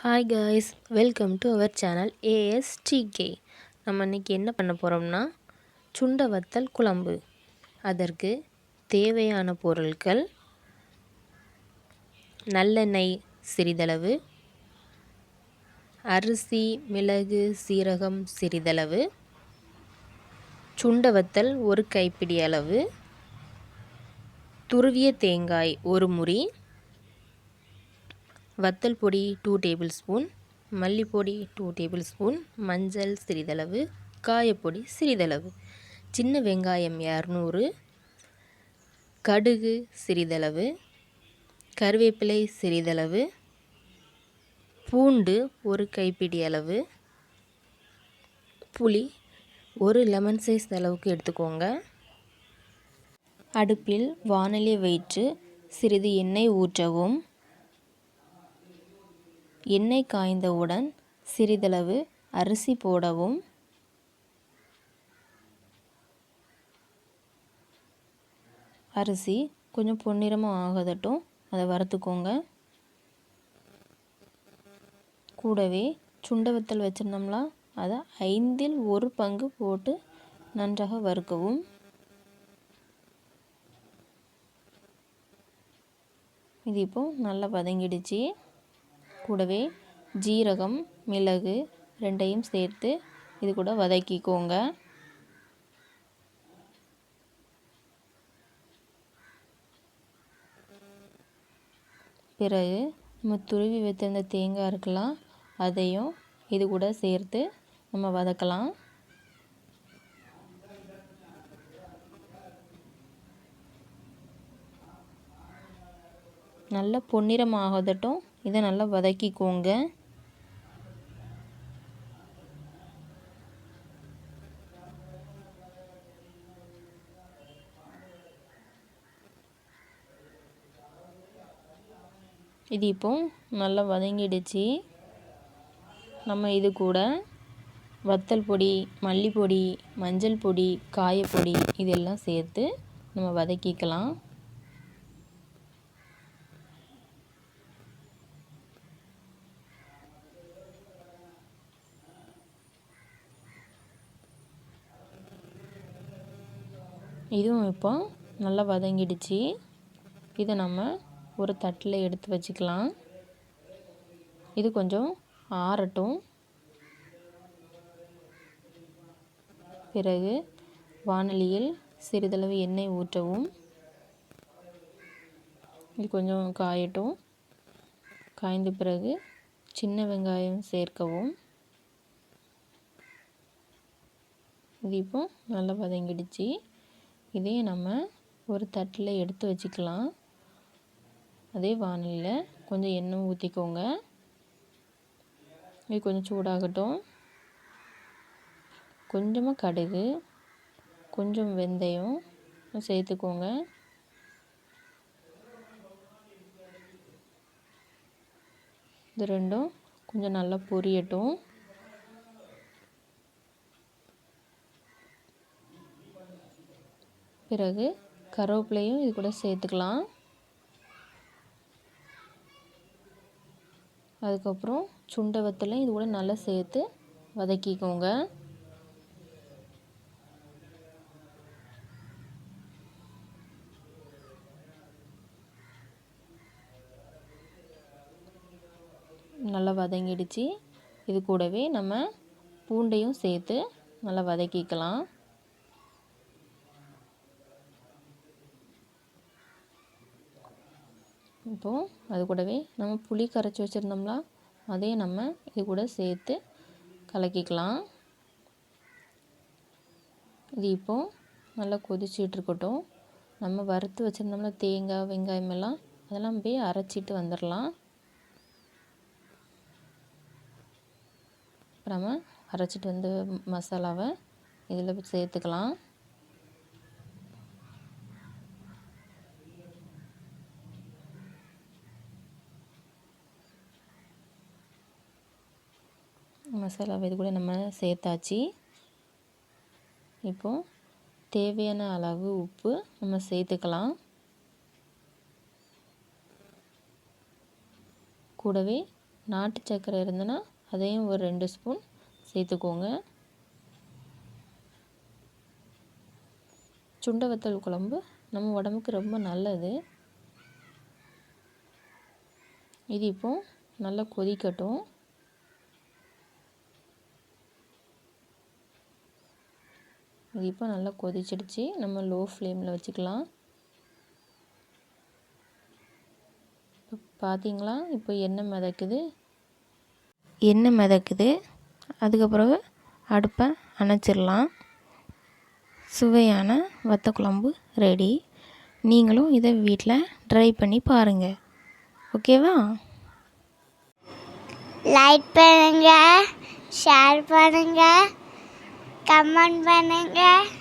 Hi guys welcome to our channel ASDK நம்ம இன்றைக்கி என்ன பண்ண போகிறோம்னா சுண்ட வத்தல் குழம்பு. அதற்கு தேவையான பொருட்கள் நல்லெண்ணெய் சிறிதளவு அரிசி மிளகு சீரகம் சிறிதளவு சுண்ட வத்தல் ஒரு கைப்பிடி அளவு துருவிய தேங்காய் ஒரு முறி வத்தல் பொடி டூ டேபிள் ஸ்பூன் மல்லிப்பொடி டூ டேபிள் ஸ்பூன் மஞ்சள் சிறிதளவு காயப்பொடி சிறிதளவு. சின்ன வெங்காயம் இரநூறு கடுகு சிறிதளவு கருவேப்பிலை சிறிதளவு பூண்டு ஒரு கைப்பிடி அளவு புளி ஒரு லெமன் சைஸ் அளவுக்கு எடுத்துக்கோங்க. அடுப்பில் வானலியை வைத்து சிறிது எண்ணெய் ஊற்றவும். எண்ணெய் காய்ந்தவுடன் சிறிதளவு அரிசி போடவும். அரிசி கொஞ்சம் பொன்னிறமாக ஆகதட்டும். அதை வறுத்துக்கோங்க. கூடவே சுண்ட வத்தல் வச்சுருந்தோம்னா அதை ஐந்தில் ஒரு பங்கு போட்டு நன்றாக வறுக்கவும். இது இப்போது நல்லா வதங்கிடுச்சு. கூடவே ஜீரகம் மிளகு ரெண்டையும் சேர்த்து இது கூட வதக்கிக்கோங்க. பிறகு நம்ம துருவி வைத்திருந்த தேங்காய் இருக்கலாம் அதையும் இது கூட சேர்த்து நம்ம வதக்கலாம். நல்ல பொன்னிறம் ஆகதட்டும் இதை நல்லா வதக்கிக்கோங்க. இது இப்போ நல்லா வதங்கிடுச்சு. நம்ம இது கூட வத்தல் பொடி மல்லிப்பொடி மஞ்சள் பொடி காயப்பொடி இதெல்லாம் சேர்த்து நம்ம வதக்கிக்கலாம். இதுவும் இப்போ நல்லா வதங்கிடுச்சு. இதை நம்ம ஒரு தட்டில் எடுத்து வச்சுக்கலாம். இது கொஞ்சம் ஆறட்டும். பிறகு வானொலியில் சிறிதளவு எண்ணெய் ஊற்றவும். இது கொஞ்சம் காயட்டும். காய்ந்த பிறகு சின்ன வெங்காயம் சேர்க்கவும். இது இப்போ நல்லா வதங்கிடுச்சு. இதையும் நம்ம ஒரு தட்டில் எடுத்து வச்சுக்கலாம். அதே வானிலையில் கொஞ்சம் எண்ணெய் ஊற்றிக்கோங்க. இது கொஞ்சம் சூடாகட்டும். கொஞ்சமாக கடுகு கொஞ்சம் வெந்தயம் சேர்த்துக்கோங்க. இது ரெண்டும் கொஞ்சம் நல்லா பொரியட்டும். பிறகு கருவேப்பிலையும் இது கூட சேர்த்துக்கலாம். அதுக்கப்புறம் சுண்டை வத்தலையும் இது கூட நல்லா சேர்த்து வதக்கிக்கோங்க. நல்லா வதங்கிடுச்சு. இது கூடவே நம்ம பூண்டையும் சேர்த்து நல்லா வதக்கிக்கலாம். இப்போது அது கூடவே நம்ம புளி கரைச்சி வச்சுருந்தோம்னா அதையும் நம்ம இது கூட சேர்த்து கலக்கிக்கலாம். இது இப்போது நல்லா கொதிச்சிட்ருக்கட்டும் நம்ம வறுத்து வச்சுருந்தோம்னா தேங்காய் வெங்காயம் எல்லாம் அதெல்லாம் போய் அரைச்சிட்டு வந்துடலாம். நம்ம அரைச்சிட்டு வந்து மசாலாவை இதில் சேர்த்துக்கலாம். மசாலாவை இது கூட நம்ம சேர்த்தாச்சு. இப்போது தேவையான அளவு உப்பு நம்ம சேர்த்துக்கலாம். கூடவே நாட்டு சர்க்கரை இருந்ததுன்னா அதையும் ஒரு ரெண்டு ஸ்பூன் சேர்த்துக்கோங்க. சுண்டை வத்தல் குழம்பு நம்ம உடம்புக்கு ரொம்ப நல்லது. இது இப்போ நல்லா கொதிக்கட்டும். இது இப்போ நல்லா கொதிச்சிடுச்சு. நம்ம லோ ஃப்ளேமில் வச்சுக்கலாம். இப்போ பார்த்தீங்களா? இப்போ எண்ணெய் மிதக்குது. எண்ணெய் மிதக்குது. அதுக்கப்புறம் அடுப்பை அணைச்சிடலாம். சுவையான வத்த குழம்பு ரெடி நீங்களும் இதை வீட்டில் ட்ரை பண்ணி பாருங்கள் ஓகேவா லைக் பண்ணுங்கள் ஷேர் Cảm ơn Vanessa.